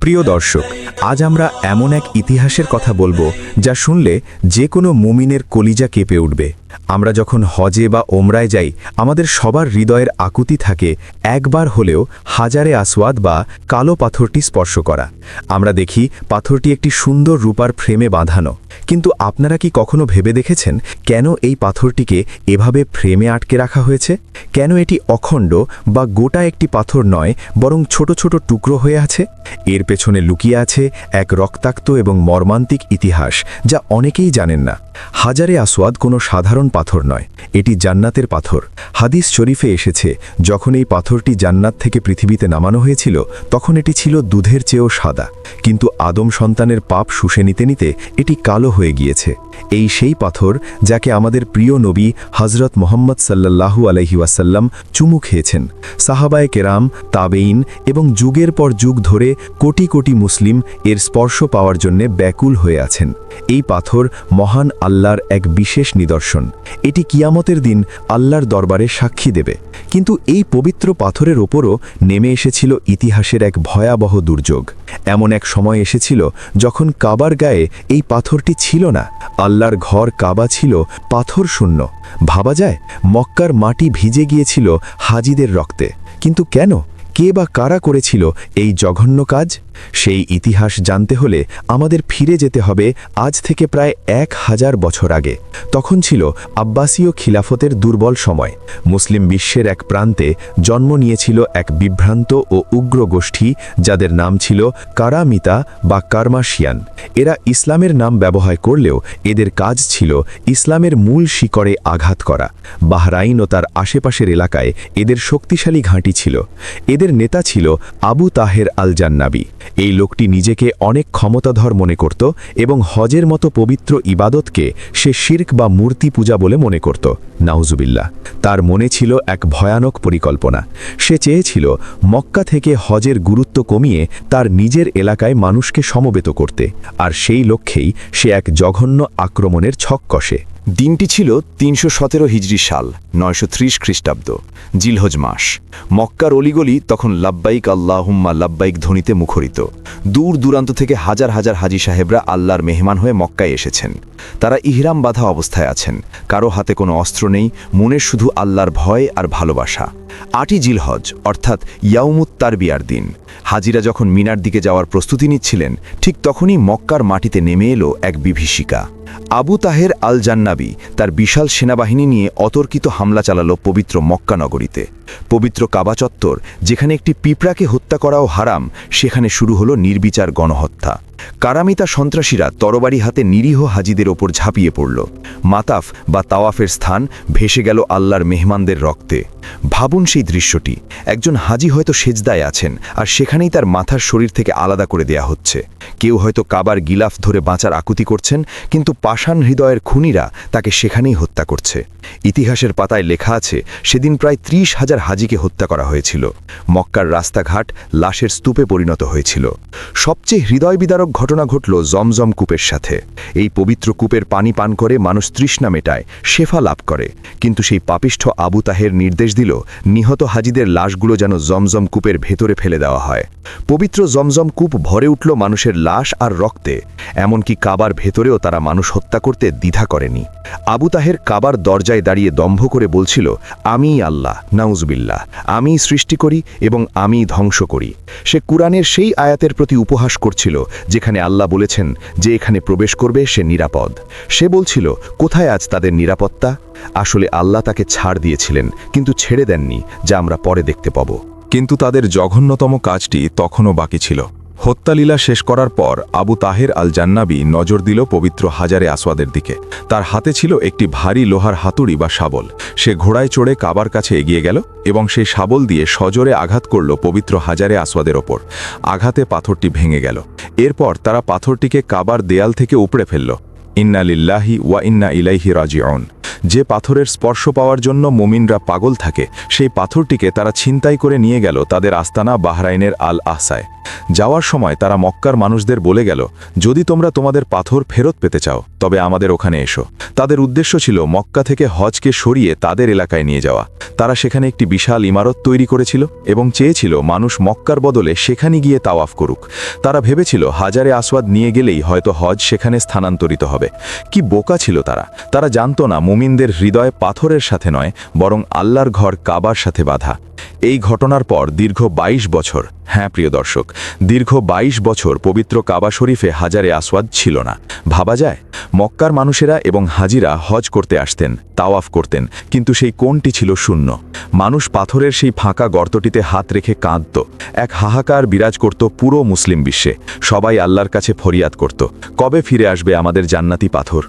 প্রিয় দর্শক, আজ আমরা এমন এক ইতিহাসের কথা বলব যা শুনলে যে কোনো মুমিনের কলিজা কেঁপে উঠবে। আমরা যখন হজে বা ওমরায় যাই, আমাদের সবার হৃদয়ের আকুতি থাকে একবার হলেও হাজারে আসওয়াদ বা কালো পাথরটি স্পর্শ করা। আমরা দেখি পাথরটি একটি সুন্দর রূপার ফ্রেমে বাঁধানো। কিন্তু আপনারা কি কখনো ভেবে দেখেছেন কেন এই পাথরটিকে এভাবে ফ্রেমে আটকে রাখা হয়েছে? কেন এটি অখণ্ড বা গোটা একটি পাথর নয়, বরং ছোট ছোট টুকরো হয়ে আছে? এর পেছনে লুকিয়ে আছে এক রক্তাক্ত এবং মর্মান্তিক ইতিহাস, যা অনেকেই জানেন না। হাজারে আসওয়াদ কোনো সাধারণ পাথর নয়, এটি জান্নাতের পাথর। হাদিস শরীফে এসেছে, যখন এই পাথরটি জান্নাত থেকে পৃথিবীতে নামানো হয়েছিল, তখন এটি ছিল দুধের চেয়েও সাদা। কিন্তু আদম সন্তানের পাপ শুষে নিতে নিতে এটি কালো হয়ে গিয়েছে। এই সেই পাথর যাকে আমাদের প্রিয় নবী হজরত মোহাম্মদ সাল্লাল্লাহু আলহি ওয়াসাল্লাম চুমু খেয়েছেন। সাহাবায় কেরাম তাবেইন এবং যুগের পর যুগ ধরে কোটি কোটি মুসলিম এর স্পর্শ পাওয়ার জন্যে ব্যাকুল হয়ে আছেন। এই পাথর মহান আল্লাহর এক বিশেষ নিদর্শন। এটি কিয়ামতের দিন আল্লাহর দরবারে সাক্ষী দেবে। কিন্তু এই পবিত্র পাথরের ওপরও নেমে এসেছিল ইতিহাসের এক ভয়াবহ দুর্যোগ। এমন এক সময় এসেছিল যখন কাবার গায়ে এই পাথরটি ছিল না। আল্লাহর ঘর কাবা ছিল পাথর শূন্য। ভাবা যায়, মক্কার মাটি ভিজে গিয়েছিল হাজিদের রক্তে। কিন্তু কেন? কে বা কারা করেছিল এই জঘন্য কাজ? সেই ইতিহাস জানতে হলে আমাদের ফিরে যেতে হবে আজ থেকে প্রায় এক হাজার বছর আগে। তখন ছিল আব্বাসীয় খিলাফতের দুর্বল সময়। মুসলিম বিশ্বের এক প্রান্তে জন্ম নিয়েছিল এক বিভ্রান্ত ও উগ্র গোষ্ঠী যাদের নাম ছিল কারামিতা বা কারমাশিয়ান। এরা ইসলামের নাম ব্যবহার করলেও এদের কাজ ছিল ইসলামের মূল শিকড়ে আঘাত করা। বাহরাইন ও তার আশেপাশের এলাকায় এদের শক্তিশালী ঘাঁটি ছিল। এদের নেতা ছিল আবু তাহের আল জান্নাবি এই লোকটি নিজেকে অনেক ক্ষমতাধর মনে করত এবং হজের মতো পবিত্র ইবাদতকে সে শির্ক বা মূর্তি পূজা বলে মনে করত। নাউজুবিল্লা তার মনে ছিল এক ভয়ানক পরিকল্পনা। সে চেয়েছিল মক্কা থেকে হজের গুরুত্ব কমিয়ে তার নিজের এলাকায় মানুষকে সমবেত করতে। আর সেই লক্ষ্যেই সে এক জঘন্য আক্রমণের ছক কষে। দিনটি ছিল তিনশো সতেরো হিজড়ি সাল, নয়শো ত্রিশ খ্রিস্টাব্দ, জিলহজ মাস। মক্কার অলিগলি তখন লাব্বাইক আল্লাহুম্মা লাব্বাইক ধ্বনিতে মুখরিত। দূর দূরান্ত থেকে হাজার হাজার হাজি সাহেবরা আল্লাহর মেহমান হয়ে মক্কায় এসেছেন। তারা ইহরাম বাধা অবস্থায় আছেন। কারও হাতে কোনো অস্ত্র নেই মনের শুধু আল্লাহর ভয় আর ভালোবাসা। আটই জিলহজ, অর্থাৎ ইয়াউমুত তারবিয়ার দিন। হাজিরা যখন মিনার দিকে যাওয়ার প্রস্তুতি নিচ্ছিলেন, ঠিক তখনই মক্কার মাটিতে নেমে এলো এক বিভীষিকা। আবু তাহের আল জান্নাবি তার বিশাল সেনাবাহিনী নিয়ে অতর্কিত হামলা চালালো পবিত্র মক্কা নগরীতে। পবিত্র কাবা চত্বর, যেখানে একটি পিঁপড়াকে হত্যা করাও হারাম, সেখানে শুরু হলো নির্বিচার গণহত্যা। কারামিতা সন্ত্রাসীরা তরবারি হাতে নিরীহ হাজিদের ওপর ঝাঁপিয়ে পড়ল। মাতাফ বা তাওয়াফের স্থান ভেসে গেল আল্লাহর মেহমানদের রক্তে। ভাবুন সেই দৃশ্যটি। একজন হাজি হয়তো সেজদায় আছেন, আর সেখানেই তার মাথার শরীর থেকে আলাদা করে দেয়া হচ্ছে। কেউ হয়তো কাবার গিলাফ ধরে বাঁচার আকুতি করছেন, কিন্তু পাষাণ হৃদয়ের খুনিরা তাকে সেখানেই হত্যা করছে। ইতিহাসের পাতায় লেখা আছে, সেদিন প্রায় ত্রিশ হাজার হাজিকে হত্যা করা হয়েছিল। মক্কার রাস্তাঘাট লাশের স্তূপে পরিণত হয়েছিল। সবচেয়ে হৃদয় বিদারক ঘটনা ঘটল জমজম কূপের সাথে। এই পবিত্র কূপের পানি পান করে মানুষ তৃষ্ণা মেটায়, শেফা লাভ করে। কিন্তু সেই পাপিষ্ঠ আবু তাহের নির্দেশ দিল, নিহত হাজিদের লাশগুলো যেন জমজম কূপের ভেতরে ফেলে দেওয়া হয়। পবিত্র জমজম কূপ ভরে উঠল মানুষের লাশ আর রক্তে। এমনকি কাবার ভেতরেও তারা মানুষ হত্যা করতে দ্বিধা করেনি। আবু তাহের কাবার দরজায় দাঁড়িয়ে দম্ভ করে বলছিল, আমিই আল্লাহ, নাউজবিল্লাহ। আমি সৃষ্টি করি এবং আমি ধ্বংস করি। সে কুরআনের সেই আয়াতের প্রতি উপহাস করছিল যেখানে আল্লাহ বলেছেন যে এখানে প্রবেশ করবে, সে নিরাপদ। সে বলছিল, কোথায় আজ তাদের নিরাপত্তা? আসলে আল্লাহ তাকে ছাড় দিয়েছিলেন, কিন্তু ছেড়ে দেননি, যা আমরা পরে দেখতে পাব। কিন্তু তাদের জঘন্যতম কাজটি তখনও বাকি ছিল। হত্যালীলা শেষ করার পর আবু তাহের আল জান্নাবি নজর দিল পবিত্র হাজারে আসওয়াদের দিকে। তার হাতে ছিল একটি ভারী লোহার হাতুড়ি বা শাবল। সে ঘোড়ায় চড়ে কাবার কাছে এগিয়ে গেল এবং সেই শাবল দিয়ে সজোরে আঘাত করল পবিত্র হাজারে আসওয়াদের ওপর। আঘাতে পাথরটি ভেঙে গেল। এরপর তারা পাথরটিকে কাবার দেয়াল থেকে উপড়ে ফেলল। ইন্না লিল্লাহি ওয়া ইন্না ইলাইহি রাজিউন। যে পাথরের স্পর্শ পাওয়ার জন্য মুমিনরা পাগল থাকে, সেই পাথরটিকে তারা ছিনতাই করে নিয়ে গেল তাদের আস্তানা বাহরাইনের আল আহসায় যাওয়ার সময় তারা মক্কার মানুষদের বলে গেল, যদি তোমরা তোমাদের পাথর ফেরত পেতে চাও, তবে আমাদের ওখানে এসো। তাদের উদ্দেশ্য ছিল মক্কা থেকে হজকে সরিয়ে তাদের এলাকায় নিয়ে যাওয়া। তারা সেখানে একটি বিশাল ইমারত তৈরি করেছিল এবং চেয়েছিল মানুষ মক্কার বদলে সেখানে গিয়ে তাওয়াফ করুক। তারা ভেবেছিল, হাজারে আসওয়াদ নিয়ে গেলেই হয়তো হজ সেখানে স্থানান্তরিত হবে। কি বোকা ছিল তারা। তারা জানতো না মুমিনদের হৃদয় পাথরের সাথে নয় বরং আল্লাহর ঘর কাবার সাথে বাঁধা। এই ঘটনার পর দীর্ঘ ২২ বছর হ্যাঁ প্রিয় দর্শক, দীর্ঘ ২২ বছর পবিত্র কাবা শরীফে হাজারে আসওয়াদ ছিল না। ভাবা যায়, মক্কার মানুষেরা এবং হাজিরা হজ করতে আসতেন, তাওয়াফ করতেন, কিন্তু সেই কোনটি ছিল শূন্য। মানুষ পাথরের সেই ফাঁকা গর্তটিতে হাত রেখে কাঁদত, এক হাহাকার বিরাজ করত পুরো মুসলিম বিশ্বে, সবাই আল্লাহর কাছে ফরিয়াদ করত, কবে ফিরে আসবে আমাদের জান্নাতি পাথর?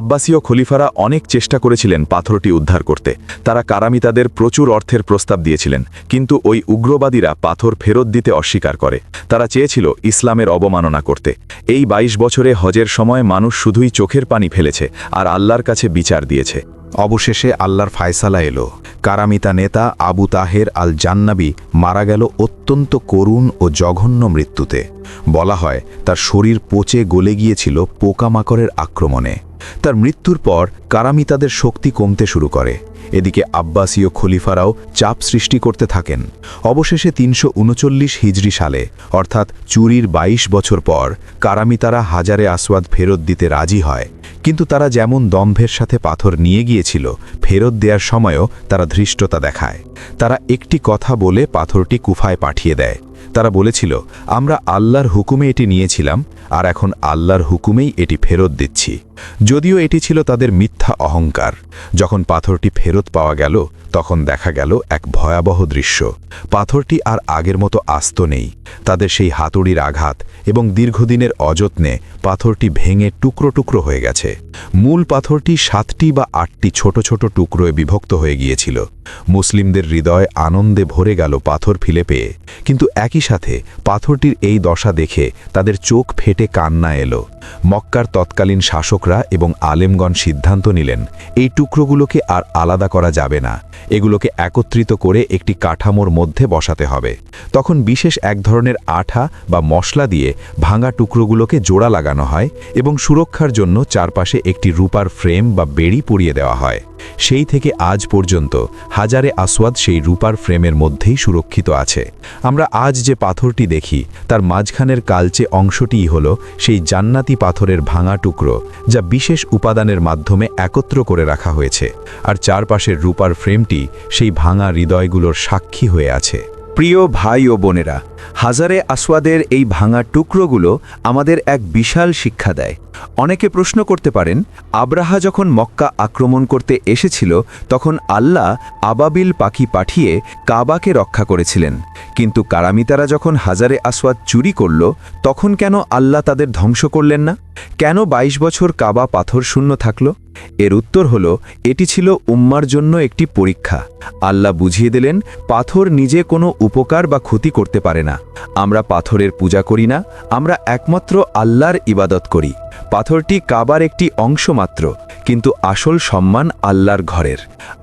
আব্বাসীয় খলিফারা অনেক চেষ্টা করেছিলেন পাথরটি উদ্ধার করতে, তারা কারামিতাদের প্রচুর অর্থের প্রস্তাব দিয়েছিলেন। কিন্তু ওই উগ্রবাদীরা পাথর ফেরত দিতে অস্বীকার করে। তারা চেয়েছিল ইসলামের অবমাননা করতে। এই ২২ বছরে হজের সময় মানুষ শুধুই চোখের পানি ফেলেছে আর আল্লাহর কাছে বিচার দিয়েছে। অবশেষে আল্লাহর ফায়সালা এলো। কারামিতা নেতা আবু তাহের আল জান্নাবি মারা গেল অত্যন্ত করুণ ও জঘন্য মৃত্যুতে। বলা হয়, তার শরীর পচে গলে গিয়েছিল পোকামাকড়ের আক্রমণে। তার মৃত্যুর পর কারামিতাদের শক্তি কমতে শুরু করে। এদিকে আব্বাসীয় খলিফারাও চাপ সৃষ্টি করতে থাকেন। অবশেষে তিনশো উনচল্লিশ হিজরি সালে, অর্থাৎ চুরির ২২ বছর পর কারামিতারা হাজারে আসওয়াদ ফেরত দিতে রাজি হয়। কিন্তু তারা যেমন দম্ভের সাথে পাথর নিয়ে গিয়েছিল, ফেরত দেওয়ার সময়ও তারা ধৃষ্টতা দেখায়। তারা একটি কথা বলে পাথরটি কুফায় পাঠিয়ে দেয়। তারা বলেছিল, আমরা আল্লাহর হুকুমে এটি নিয়েছিলাম, আর এখন আল্লাহর হুকুমেই এটি ফেরত দিচ্ছি। যদিও এটি ছিল তাদের মিথ্যা অহংকার। যখন পাথরটি ফেরত পাওয়া গেল, তখন দেখা গেল এক ভয়াবহ দৃশ্য। পাথরটি আর আগের মতো আস্ত নেই। তাদের সেই হাতুড়ির আঘাত এবং দীর্ঘদিনের অযত্নে পাথরটি ভেঙে টুকরো টুকরো হয়ে গেছে। মূল পাথরটি সাতটি বা আটটি ছোট ছোট টুকরোয় বিভক্ত হয়ে গিয়েছিল। মুসলিমদের হৃদয় আনন্দে ভরে গেল পাথর ফিলে পেয়ে। কিন্তু একই সাথে পাথরটির এই দশা দেখে তাদের চোখ ফেটে কান্না এলো। মক্কার তৎকালীন শাসকরা এবং আলেমগণ সিদ্ধান্ত নিলেন, এই টুকরোগুলোকে আর আলাদা করা যাবে না। এগুলোকে একত্রিত করে একটি কাঠামোর মধ্যে বসাতে হবে। তখন বিশেষ এক ধরনের আঠা বা মশলা দিয়ে ভাঙা টুকরোগুলোকে জোড়া লাগানো হয় এবং সুরক্ষার জন্য চারপাশে একটি রূপার ফ্রেম বা বেড়ি পরিয়ে দেওয়া হয়। সেই থেকে আজ পর্যন্ত হাজারে আসওয়াদ সেই রূপার ফ্রেমের মধ্যেই সুরক্ষিত আছে। আমরা আজ যে পাথরটি দেখি, তার মাঝখানের কালচে অংশটিই হল সেই জান্নাতি পাথরের ভাঙা টুকরো যা বিশেষ উপাদানের মাধ্যমে একত্র করে রাখা হয়েছে, আর চারপাশের রূপার ফ্রেমটি সেই ভাঙা হৃদয়গুলোর সাক্ষী হয়ে আছে। প্রিয় ভাই ও বোনেরা হাজারে আসওয়াদের এই ভাঙা টুকরোগুলো আমাদের এক বিশাল শিক্ষা দেয়। অনেকে প্রশ্ন করতে পারেন, আব্রাহা যখন মক্কা আক্রমণ করতে এসেছিল, তখন আল্লাহ আবাবিল পাখি পাঠিয়ে কাবাকে রক্ষা করেছিলেন। কিন্তু কারামিতারা যখন হাজারে আসওয়াদ চুরি করল, তখন কেন আল্লাহ তাদের ধ্বংস করলেন না? কেন ২২ বছর কাবা পাথর শূন্য থাকল? এর উত্তর হল, এটি ছিল উম্মার জন্য একটি পরীক্ষা। আল্লাহ বুঝিয়ে দিলেন, পাথর নিজে কোনো উপকার বা ক্ষতি করতে পারে না। আমরা পাথরের পূজা করি না, আমরা একমাত্র আল্লাহর ইবাদত করি। পাথরটি কাবার একটি অংশ মাত্র, কিন্তু আসল সম্মান আল্লাহর ঘরের।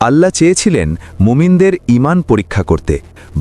আল্লাহ চেয়েছিলেন মুমিনদের ইমান পরীক্ষা করতে।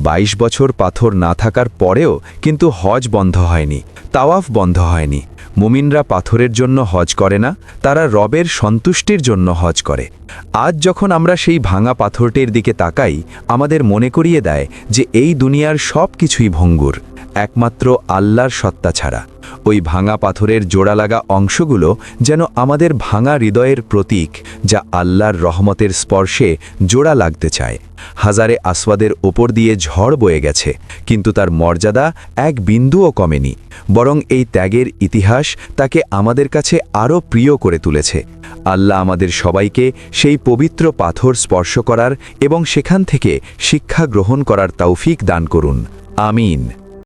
২২ বছর পাথর না থাকার পরেও কিন্তু হজ বন্ধ হয়নি, তাওয়াফ বন্ধ হয়নি। মুমিনরা পাথরের জন্য হজ করে না, তারা রবের সন্তুষ্টির জন্য হজ করে। আজ যখন আমরা সেই ভাঙা পাথরটির দিকে তাকাই, আমাদের মনে করিয়ে দেয় যে এই দুনিয়ার সব কিছুই ভঙ্গুর। একমাত্র আল্লাহর সত্তা ছাড়া। ওই ভাঙা পাথরের জোড়া লাগা অংশগুলো যেন আমাদের ভাঙা হৃদয়ের প্রতীক, যা আল্লাহর রহমতের স্পর্শে জোড়া লাগতে চায়। হাজারে আসওয়াদের ওপর দিয়ে ঝড় বয়ে গেছে, কিন্তু তার মর্যাদা এক বিন্দুও কমেনি। বরং এই ত্যাগের ইতিহাস তাকে আমাদের কাছে আরও প্রিয় করে তুলেছে। আল্লাহ আমাদের সবাইকে সেই পবিত্র পাথর স্পর্শ করার এবং সেখান থেকে শিক্ষা গ্রহণ করার তৌফিক দান করুন। আমিন।